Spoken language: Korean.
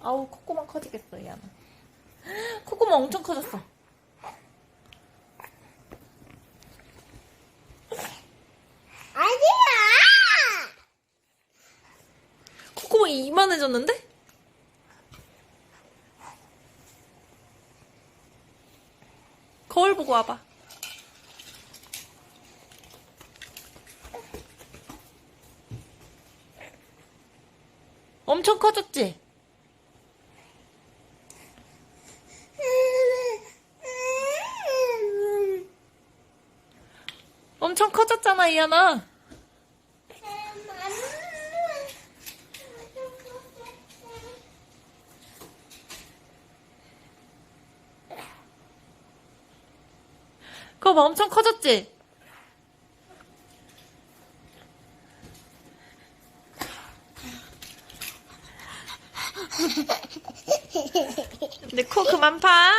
아우 코코만 커지겠어 얘는 코코만 엄청 커졌어. 아니야! 코코만 이만해졌는데? 거울 보고 와봐. 엄청 커졌지? 엄청 커졌잖아, 이하나. 그거 봐, 엄청 커졌지? 근데 코 그만 파.